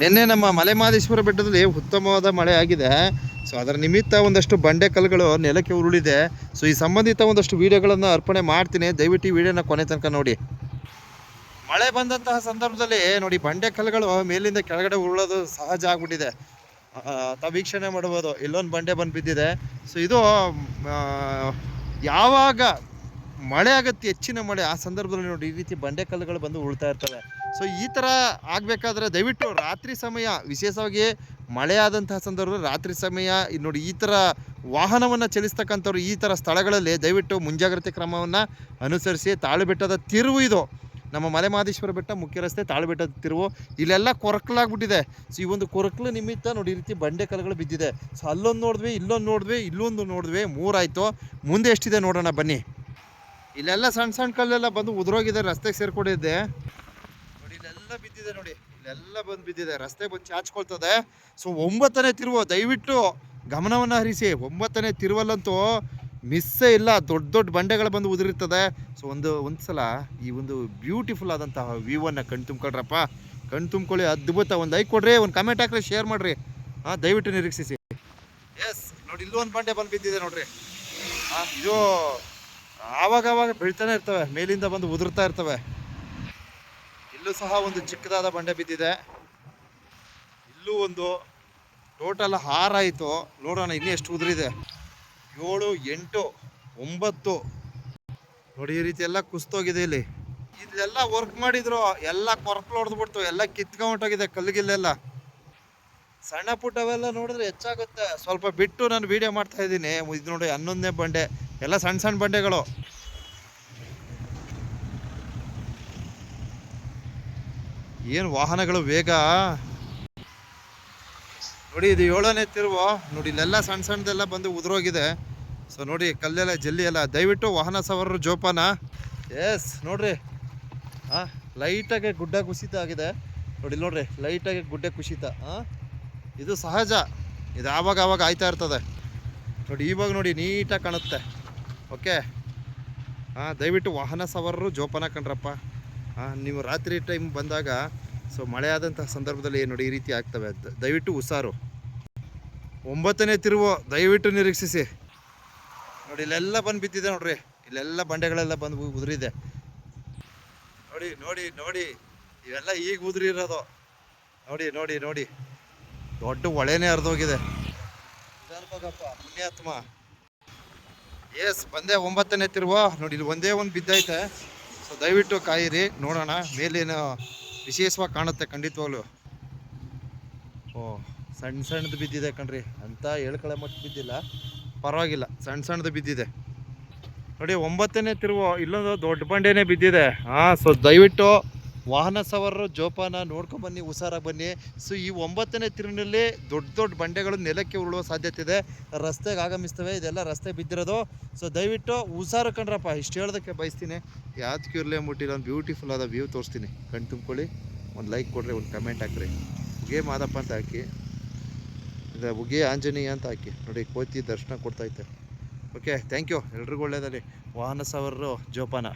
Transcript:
ನಿನ್ನೆ ನಮ್ಮ ಮಲೆಮಹದೇಶ್ವರ ಬೆಟ್ಟದಲ್ಲಿ ಉತ್ತಮವಾದ ಮಳೆ ಆಗಿದೆ. ಸೊ ಅದರ ನಿಮಿತ್ತ ಒಂದಷ್ಟು ಬಂಡೆ ಕಲ್ಲುಗಳು ನೆಲಕ್ಕೆ ಉರುಳಿದೆ. ಸೊ ಈ ಸಂಬಂಧಿತ ಒಂದಷ್ಟು ವಿಡಿಯೋಗಳನ್ನು ಅರ್ಪಣೆ ಮಾಡ್ತೀನಿ. ದಯವಿಟ್ಟು ವಿಡಿಯೋನ ಕೊನೆ ತನಕ ನೋಡಿ. ಮಳೆ ಬಂದಂತಹ ಸಂದರ್ಭದಲ್ಲಿ ನೋಡಿ, ಬಂಡೆ ಕಲ್ಲುಗಳು ಮೇಲಿಂದ ಕೆಳಗಡೆ ಉರುಳೋದು ಸಹಜ ಆಗ್ಬಿಟ್ಟಿದೆ. ಅಥವಾ ವೀಕ್ಷಣೆ ಮಾಡ್ಬೋದು ಇಲ್ಲೊಂದು ಬಂಡೆ ಬಂದು ಬಿದ್ದಿದೆ ಸೊ ಇದು ಯಾವಾಗ ಮಳೆ ಆಗತ್ತೆ, ಹೆಚ್ಚಿನ ಮಳೆ. ಆ ಸಂದರ್ಭದಲ್ಲಿ ನೋಡಿ, ಈ ರೀತಿ ಬಂಡೆಕಲ್ಲುಗಳು ಬಂದು ಉಳ್ತಾ ಇರ್ತವೆ. ಸೊ ಈ ಥರ ಆಗಬೇಕಾದ್ರೆ ದಯವಿಟ್ಟು ರಾತ್ರಿ ಸಮಯ, ವಿಶೇಷವಾಗಿ ಮಳೆ ಸಂದರ್ಭದಲ್ಲಿ ರಾತ್ರಿ ಸಮಯ ನೋಡಿ, ಈ ಥರ ವಾಹನವನ್ನು ಚಲಿಸ್ತಕ್ಕಂಥವ್ರು ಈ ಥರ ಸ್ಥಳಗಳಲ್ಲಿ ದಯವಿಟ್ಟು ಮುಂಜಾಗ್ರತೆ ಕ್ರಮವನ್ನು ಅನುಸರಿಸಿ. ತಾಳು ಬೆಟ್ಟದ ತಿರುವು ಇದು. ನಮ್ಮ ಮಲೆಮಹದೇಶ್ವರ ಬೆಟ್ಟ, ಮುಖ್ಯ ರಸ್ತೆ, ತಾಳ್ಬೆಟ್ಟದ ತಿರುವು. ಇಲ್ಲೆಲ್ಲ ಕೊರಕಲಾಗ್ಬಿಟ್ಟಿದೆ. ಸೊ ಈ ಒಂದು ಕೊರಕಲು ನಿಮಿತ್ತ ನೋಡಿ, ಈ ರೀತಿ ಬಂಡೆ ಕಲ್ಲುಗಳು ಬಿದ್ದಿದೆ. ಸೊ ಅಲ್ಲೊಂದು ನೋಡಿದ್ವಿ, ಇಲ್ಲೊಂದು ನೋಡಿದ್ವಿ ಇಲ್ಲೊಂದು ನೋಡಿದ್ವಿ. ಮೂರಾಯಿತು. ಮುಂದೆ ಎಷ್ಟಿದೆ ನೋಡೋಣ ಬನ್ನಿ. ಇಲ್ಲೆಲ್ಲ ಸಣ್ಣ ಸಣ್ಣ ಕಲ್ಲೆಲ್ಲ ಬಂದು ಉದುರೋಗಿದೆ, ರಸ್ತೆಗೆ ಸೇರ್ಕೊಂಡಿದ್ದೆ. ನೋಡಿ, ಇಲ್ಲೆಲ್ಲ ಬಿದ್ದಿದೆ ನೋಡಿ. ಇಲ್ಲೆಲ್ಲ ಬಂದು ಬಿದ್ದಿದೆ. ರಸ್ತೆ ಬಂದು ಚಾಚ್ಕೊಳ್ತದೆ. ಸೊ ಒಂಬತ್ತನೇ ತಿರುವು, ದಯವಿಟ್ಟು ಗಮನವನ್ನು ಹರಿಸಿ. ಒಂಬತ್ತನೇ ತಿರುವಲ್ಲಂತೂ ಮಿಸ್ಸೇ ಇಲ್ಲ. ದೊಡ್ಡ ದೊಡ್ಡ ಬಂಡೆಗಳು ಬಂದು ಉದುರಿರ್ತದೆ. ಸೊ ಒಂದು ಒಂದು ಸಲ ಈ ಒಂದು ಬ್ಯೂಟಿಫುಲ್ ಆದಂತಹ ವ್ಯೂವನ್ನು ಕಣ್ ತುಂಬ್ಕೊಳ್ರಪ್ಪ. ಕಣ್ ತುಂಬ್ಕೊಳ್ಳಿ, ಅದ್ಭುತ. ಒಂದು ಲೈಕ್ ಕೊಡ್ರಿ, ಒಂದು ಕಮೆಂಟ್ ಹಾಕ್ರಿ ಶೇರ್ ಮಾಡಿರಿ. ಹಾಂ, ದಯವಿಟ್ಟು ನಿರೀಕ್ಷಿಸಿ. ಎಸ್ ನೋಡಿ, ಇಲ್ಲೊಂದು ಬಂಡೆ ಬಂದು ಬಿದ್ದಿದೆ ನೋಡ್ರಿ. ಹಾಂ, ಇದು ಆವಾಗ ಆವಾಗ ಬೀಳ್ತಾನೆ ಇರ್ತವೆ, ಮೇಲಿಂದ ಬಂದು ಉದುರ್ತಾ ಇರ್ತವೆ. ಇಲ್ಲೂ ಸಹ ಒಂದು ಚಿಕ್ಕದಾದ ಬಂಡೆ ಬಿದ್ದಿದೆ. ಇಲ್ಲೂ ಒಂದು ಟೋಟಲ್ ಹಾರಾಯಿತು ನೋಡೋಣ ಇನ್ನೂ ಎಷ್ಟು ಉದುರಿದೆ. ಏಳು, ಎಂಟು, ಒಂಬತ್ತು. ನೋಡಿ, ಈ ರೀತಿ ಎಲ್ಲ ಕುಸ್ತೋಗಿದೆ ಇಲ್ಲಿ. ಇದೆಲ್ಲ ವರ್ಕ್ ಮಾಡಿದ್ರು, ಎಲ್ಲ ಕೊರಕಲು ಹೊಡೆದ್ಬಿಡ್ತು, ಎಲ್ಲ ಕಿತ್ಕೊಂಡೋಗಿದೆ ಕಲ್ಲಿಗಿಲ್ಲೆಲ್ಲ. ಸಣ್ಣ ಪುಟ್ಟವೆಲ್ಲ ನೋಡಿದ್ರೆ ಹೆಚ್ಚಾಗುತ್ತೆ. ಸ್ವಲ್ಪ ಬಿಟ್ಟು ನಾನು ವಿಡಿಯೋ ಮಾಡ್ತಾ ಇದ್ದೀನಿ. ಇದು ನೋಡಿ ಹನ್ನೊಂದನೇ ಬಂಡೆ. ಎಲ್ಲ ಸಣ್ಣ ಸಣ್ಣ ಬಂಡೆಗಳು. ಏನು ವಾಹನಗಳು ವೇಗ ನೋಡಿ, ಇದು ಏಳನೇ ತಿರುವು. ನೋಡಿ, ಇಲ್ಲೆಲ್ಲ ಸಣ್ಣ ಸಣ್ಣದೆಲ್ಲ ಬಂದು ಉದುರೋಗಿದೆ. ಸೊ ನೋಡಿ, ಕಲ್ಲೆಲ್ಲ ಜಲ್ಲಿ ಎಲ್ಲ. ದಯವಿಟ್ಟು ವಾಹನ ಸವಾರರು ಜೋಪಾನ. ಎಸ್ ನೋಡ್ರಿ. ಹಾಂ ಲೈಟಾಗೆ ಗುಡ್ಡ ಕುಸಿತ ಆಗಿದೆ. ನೋಡಿ ನೋಡ್ರಿ ಲೈಟಾಗಿ ಗುಡ್ಡ ಕುಸಿತ. ಹಾಂ ಇದು ಸಹಜ. ಇದು ಆವಾಗ ಆವಾಗ ಆಯ್ತಾ ಇರ್ತದೆ. ನೋಡಿ, ಇವಾಗ ನೋಡಿ, ನೀಟಾಗಿ ಕಾಣುತ್ತೆ. ಓಕೆ? ಹಾಂ ದಯವಿಟ್ಟು ವಾಹನ ಸವಾರರು ಜೋಪಾನ ಕಣ್ರಪ್ಪ ಹಾಂ ನೀವು ರಾತ್ರಿ ಟೈಮ್ ಬಂದಾಗ ಸೊ ಮಳೆ ಆದಂತಹ ಸಂದರ್ಭದಲ್ಲಿ ನೋಡಿ ಈ ರೀತಿ ಆಗ್ತವೆ. ದಯವಿಟ್ಟು ಹುಷಾರು. ಒಂಬತ್ತನೇ ತಿರುವು, ದಯವಿಟ್ಟು ನಿರೀಕ್ಷಿಸಿ. ನೋಡಿ, ಇಲ್ಲೆಲ್ಲ ಬಂದು ಬಿದ್ದಿದೆ ನೋಡ್ರಿ. ಇಲ್ಲೆಲ್ಲ ಬಂಡೆಗಳೆಲ್ಲ ಬಂದು ಉದುರಿದೆ. ನೋಡಿ ನೋಡಿ ನೋಡಿ. ಇವೆಲ್ಲ ಈಗ ಉದುರಿರೋದು. ನೋಡಿ ನೋಡಿ ನೋಡಿ. ದೊಡ್ಡ ಹೊಳೆನೇ ಹರಿದೋಗಿದೆ. ಪುಣ್ಯಾತ್ಮ. ಎಸ್ ಬಂದೆ ಒಂಬತ್ತನೇ ತಿರುವ. ನೋಡಿ, ಇಲ್ಲಿ ಒಂದೇ ಒಂದು ಬಿದ್ದೈತೆ. ಸೊ ದಯವಿಟ್ಟು ಕಾಯಿರಿ, ನೋಡೋಣ. ಮೇಲೇನು ವಿಶೇಷವಾಗಿ ಕಾಣುತ್ತೆ ಖಂಡಿತವಾಗ್ಲು. ಓ ಸಣ್ಣ ಸಣ್ಣದು ಬಿದ್ದಿದೆ ಕಣ್ರಿ. ಅಂತ ಹೇಳ್ಕೊಳ ಮಟ್ಟ ಬಿದ್ದಿಲ್ಲ. ಪರವಾಗಿಲ್ಲ ಸಣ್ಣ ಸಣ್ಣದು ಬಿದ್ದಿದೆ. ನೋಡಿ, ಒಂಬತ್ತನೇ ತಿರುವು. ಇಲ್ಲೊಂದು ದೊಡ್ಡ ಬಂಡೆನೇ ಬಿದ್ದಿದೆ. ಹಾಂ ಸೊ ದಯವಿಟ್ಟು ವಾಹನ ಸವಾರರು ಜೋಪಾನ ನೋಡ್ಕೊಂಡ್ ಬನ್ನಿ, ಹುಷಾರಾಗಿ ಬನ್ನಿ. ಸೊ ಈ ಒಂಬತ್ತನೇ ತಿರುವಿನಲ್ಲಿ ದೊಡ್ಡ ದೊಡ್ಡ ಬಂಡೆಗಳು ನೆಲಕ್ಕೆ ಉರುಳುವ ಸಾಧ್ಯತೆ ಇದೆ. ರಸ್ತೆಗೆ ಆಗಮಿಸ್ತವೆ, ಇದೆಲ್ಲ ರಸ್ತೆ ಬಿದ್ದಿರೋದು. ಸೊ ದಯವಿಟ್ಟು ಹುಷಾರು ಕಣ್ರಪ್ಪ ಇಷ್ಟು ಹೇಳೋದಕ್ಕೆ ಬಯಸ್ತೀನಿ. ಯಾವ್ದು ಕ್ಯೂರ್ಲೇ ಮುಟ್ಟಿಲ್ಲ, ಒಂದು ಬ್ಯೂಟಿಫುಲ್ ಆದ ವ್ಯೂ ತೋರಿಸ್ತೀನಿ. ಕಣ್ ತುಂಬ್ಕೊಳ್ಳಿ, ಒಂದು ಲೈಕ್ ಕೊಡ್ರಿ, ಒಂದು ಕಮೆಂಟ್ ಹಾಕ್ರಿ. ಉಗೇ ಮಾದಪ್ಪ ಅಂತ ಹಾಕಿ, ಇದು ಉಗೇ ಆಂಜನೇಯ ಅಂತ ಹಾಕಿ. ನೋಡಿ, ಕೋತಿ ದರ್ಶನ ಕೊಡ್ತೈತೆ ಓಕೆ ಥ್ಯಾಂಕ್ ಯು ಎಲ್ರಿಗೂ ಒಳ್ಳೆಯದಲ್ಲಿ ವಾಹನ ಸವಾರರು ಜೋಪಾನ.